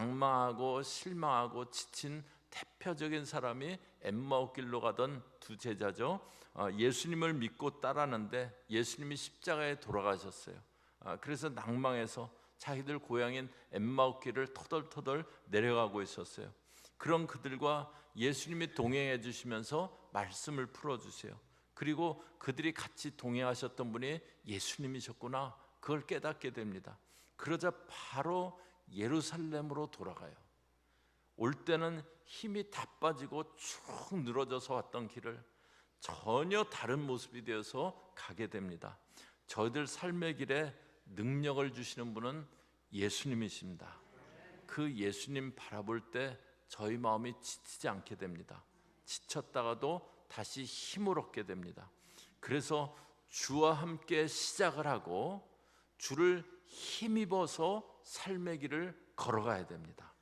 낭망하고 실망하고 지친 대표적인 사람이 엠마오 길로 가던 두 제자죠. 어, 예수님을 믿고 따랐는데 예수님이 십자가에 돌아가셨어요. 아, 그래서 낭망해서 자기들 고향인 엠마오 길을 터덜터덜 내려가고 있었어요. 그런 그들과 예수님이 동행해 주시면서 말씀을 풀어 주세요. 그리고 그들이 같이 동행하셨던 분이 예수님이셨구나. 그걸 깨닫게 됩니다. 그러자 바로 예루살렘으로 돌아가요. 올 때는 힘이 다 빠지고 쭉 늘어져서 왔던 길을 전혀 다른 모습이 되어서 가게 됩니다. 저희들 삶의 길에 능력을 주시는 분은 예수님이십니다. 그 예수님 바라볼 때 저희 마음이 지치지 않게 됩니다. 지쳤다가도 다시 힘을 얻게 됩니다. 그래서 주와 함께 시작을 하고 주를 힘입어서 삶의 길을 걸어가야 됩니다.